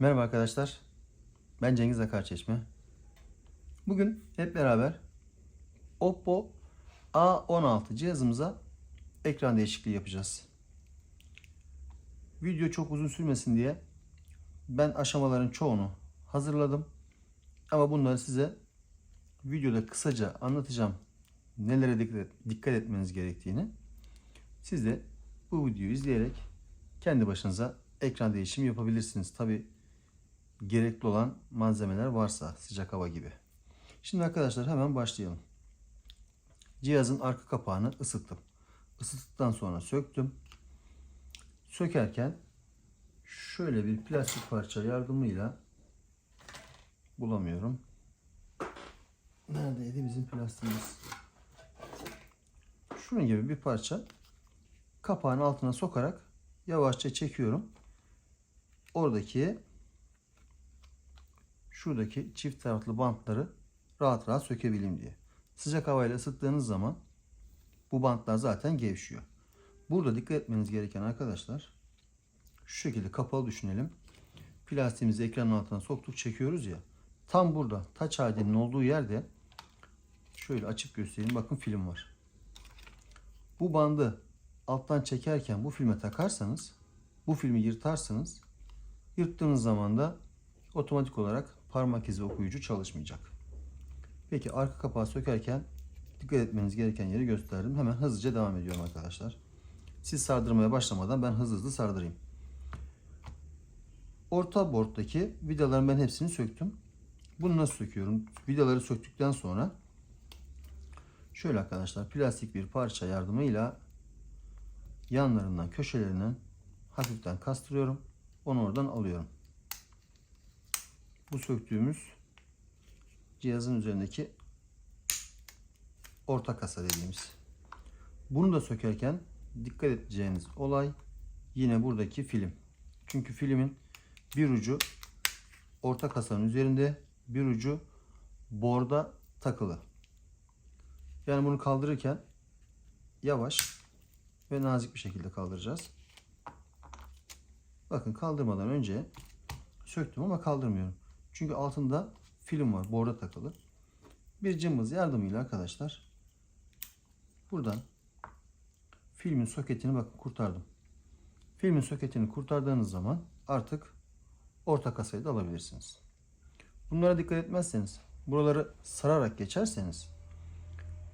Merhaba arkadaşlar. Ben Cengiz Akarçeşme. Bugün hep beraber Oppo A16 cihazımıza ekran değişikliği yapacağız. Video çok uzun sürmesin diye ben aşamaların çoğunu hazırladım. Ama bunları size videoda kısaca anlatacağım. Nelere dikkat, etmeniz gerektiğini. Siz de bu videoyu izleyerek kendi başınıza ekran değişimi yapabilirsiniz. Tabi gerekli olan malzemeler varsa sıcak hava gibi. Şimdi arkadaşlar hemen başlayalım. Cihazın arka kapağını ısıttım. Isıttıktan sonra söktüm. Sökerken şöyle bir plastik parça yardımıyla bulamıyorum. Neredeydi bizim plastiğimiz? Şunun gibi bir parça kapağın altına sokarak yavaşça çekiyorum. Oradaki şuradaki çift taraflı bantları rahat rahat sökebileyim diye. Sıcak havayla ısıttığınız zaman bu bantlar zaten gevşiyor. Burada dikkat etmeniz gereken arkadaşlar şu şekilde kapalı düşünelim. Plastiğimizi ekranın altına soktuk çekiyoruz ya. Tam burada taç halinin olduğu yerde şöyle açıp göstereyim. Bakın film var. Bu bandı alttan çekerken bu filme takarsanız bu filmi yırtarsınız. Yırttığınız zaman da otomatik olarak parmak izi okuyucu çalışmayacak. Peki arka kapağı sökerken dikkat etmeniz gereken yeri gösterdim. Hemen hızlıca devam ediyorum arkadaşlar. Siz sardırmaya başlamadan ben hızlı hızlı sardırayım. Orta borttaki vidaların ben hepsini söktüm. Bunu nasıl söküyorum? Vidaları söktükten sonra şöyle arkadaşlar plastik bir parça yardımıyla yanlarından köşelerinden hafiften kastırıyorum. Onu oradan alıyorum. Bu söktüğümüz cihazın üzerindeki orta kasa dediğimiz. Bunu da sökerken dikkat edeceğiniz olay yine buradaki film. Çünkü filmin bir ucu orta kasanın üzerinde, bir ucu borda takılı. Yani bunu kaldırırken yavaş ve nazik bir şekilde kaldıracağız. Bakın kaldırmadan önce söktüm ama kaldırmıyorum. Çünkü altında film var, borda takılı. Bir cımbız yardımıyla arkadaşlar buradan filmin soketini bakın kurtardım. Filmin soketini kurtardığınız zaman artık orta kasayı da alabilirsiniz. Bunlara dikkat etmezseniz, buraları sararak geçerseniz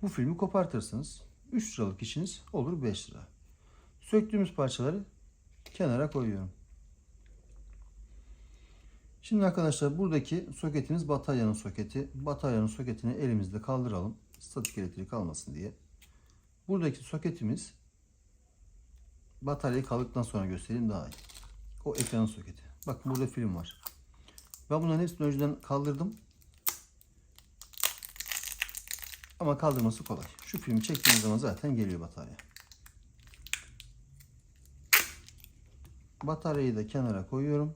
bu filmi kopartırsınız. 3 liralık işiniz olur 5 lira. Söktüğümüz parçaları kenara koyuyorum. Şimdi arkadaşlar buradaki soketimiz bataryanın soketi. Bataryanın soketini elimizde kaldıralım. Statik elektrik almasın diye. Buradaki soketimiz bataryayı kaldıktan sonra göstereyim daha iyi. O ekranın soketi. Bakın burada film var. Ben bunların hepsini önceden kaldırdım. Ama kaldırması kolay. Şu filmi çektiğiniz zaman zaten geliyor batarya. Bataryayı da kenara koyuyorum.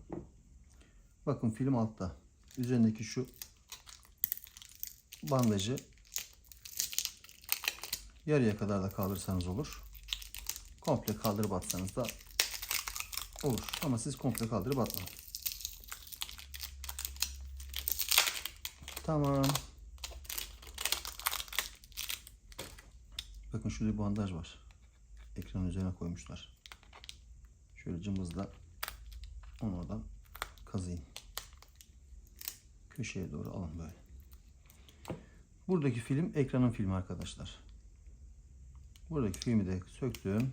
Bakın film altta. Üzerindeki şu bandajı yarıya kadar da kaldırsanız olur. Komple kaldırıp atsanız da olur. Ama siz komple kaldırıp atmayın. Tamam. Bakın şurada bir bandaj var. Ekranın üzerine koymuşlar. Şöyle cımbızla onu oradan kazıyım. Köşeye doğru alın böyle. Buradaki film ekranın filmi arkadaşlar. Buradaki filmi de söktüm.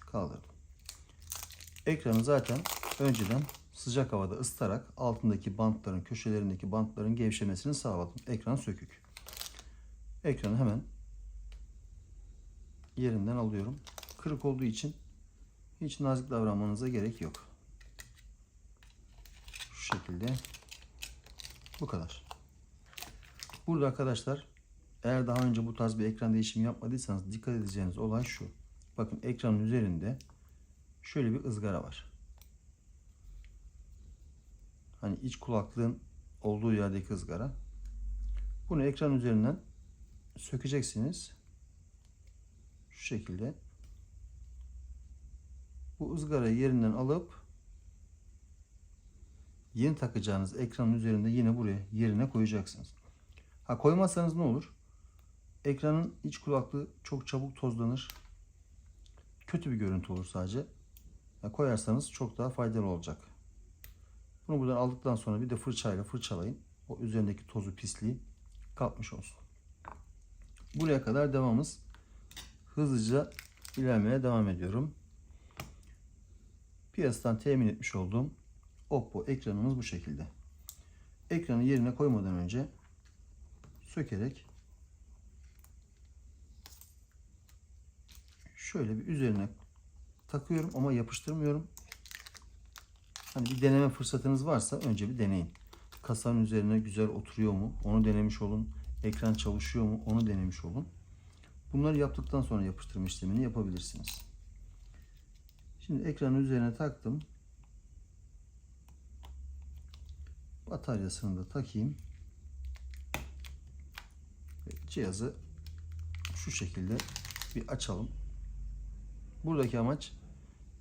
Kaldırdım. Ekranı zaten önceden sıcak havada ısıtarak altındaki bantların, köşelerindeki bantların gevşemesini sağladım. Ekran sökük. Ekranı hemen yerinden alıyorum. Kırık olduğu için hiç nazik davranmanıza gerek yok. Şekilde. Bu kadar. Burada arkadaşlar eğer daha önce bu tarz bir ekran değişimi yapmadıysanız dikkat edeceğiniz olay şu. Bakın ekranın üzerinde şöyle bir ızgara var. Hani iç kulaklığın olduğu yerdeki ızgara. Bunu ekran üzerinden sökeceksiniz. Şu şekilde. Bu ızgarayı yerinden alıp yeni takacağınız ekranın üzerinde yine buraya yerine koyacaksınız. Ha koymazsanız ne olur? Ekranın iç kulaklığı çok çabuk tozlanır. Kötü bir görüntü olur sadece. Ya koyarsanız çok daha faydalı olacak. Bunu buradan aldıktan sonra bir de fırçayla fırçalayın. O üzerindeki tozu pisliği kapmış olsun. Buraya kadar devamız. Hızlıca ilerlemeye devam ediyorum. Piyasadan temin etmiş olduğum Oppo ekranımız bu şekilde. Ekranı yerine koymadan önce sökerek şöyle bir üzerine takıyorum ama yapıştırmıyorum. Hani bir deneme fırsatınız varsa önce bir deneyin. Kasanın üzerine güzel oturuyor mu? Onu denemiş olun. Ekran çalışıyor mu? Onu denemiş olun. Bunları yaptıktan sonra yapıştırma işlemini yapabilirsiniz. Şimdi ekranın üzerine taktım. Bataryasını da takayım. Ve cihazı şu şekilde bir açalım. Buradaki amaç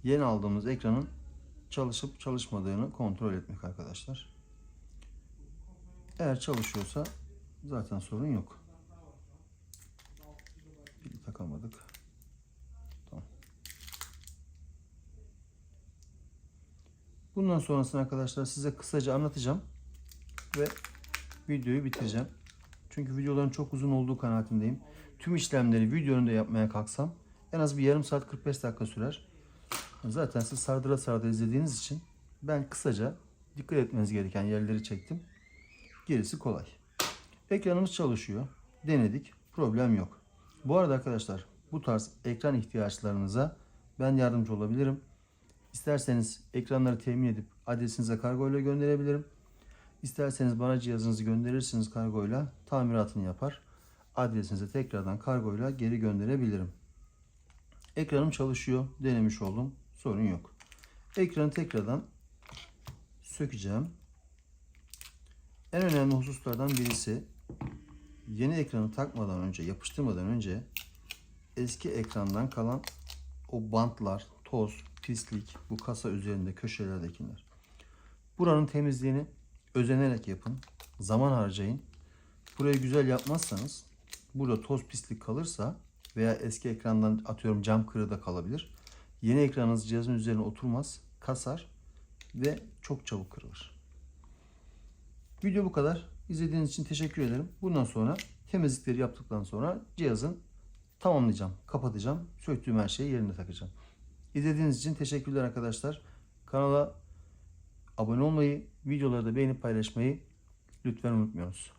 yeni aldığımız ekranın çalışıp çalışmadığını kontrol etmek arkadaşlar. Eğer çalışıyorsa zaten sorun yok. Pili takamadık. Tamam. Bundan sonrasını arkadaşlar size kısaca anlatacağım ve videoyu bitireceğim. Çünkü videoların çok uzun olduğu kanaatindeyim. Tüm işlemleri video önünde yapmaya kalksam en az bir yarım saat 45 dakika sürer. Zaten siz sardıra sardıra izlediğiniz için ben kısaca dikkat etmeniz gereken yerleri çektim. Gerisi kolay. Ekranımız çalışıyor. Denedik. Problem yok. Bu arada arkadaşlar bu tarz ekran ihtiyaçlarınıza ben yardımcı olabilirim. İsterseniz ekranları temin edip adresinize kargo ile gönderebilirim. İsterseniz bana cihazınızı gönderirsiniz kargoyla tamiratını yapar. Adresinize tekrardan kargoyla geri gönderebilirim. Ekranım çalışıyor. Denemiş oldum. Sorun yok. Ekranı tekrardan sökeceğim. En önemli hususlardan birisi yeni ekranı takmadan önce, yapıştırmadan önce eski ekrandan kalan o bantlar, toz, pislik, bu kasa üzerinde köşelerdekiler. Buranın temizliğini özenerek yapın. Zaman harcayın. Burayı güzel yapmazsanız burada toz pislik kalırsa veya eski ekrandan atıyorum cam kırığı da kalabilir. Yeni ekranınız cihazın üzerine oturmaz, kasar ve çok çabuk kırılır. Video bu kadar. İzlediğiniz için teşekkür ederim. Bundan sonra temizlikleri yaptıktan sonra cihazın tamamlayacağım, kapatacağım. Söktüğüm her şeyi yerine takacağım. İzlediğiniz için teşekkürler arkadaşlar. Kanala abone olmayı, videoları da beğenip paylaşmayı lütfen unutmuyorsunuz.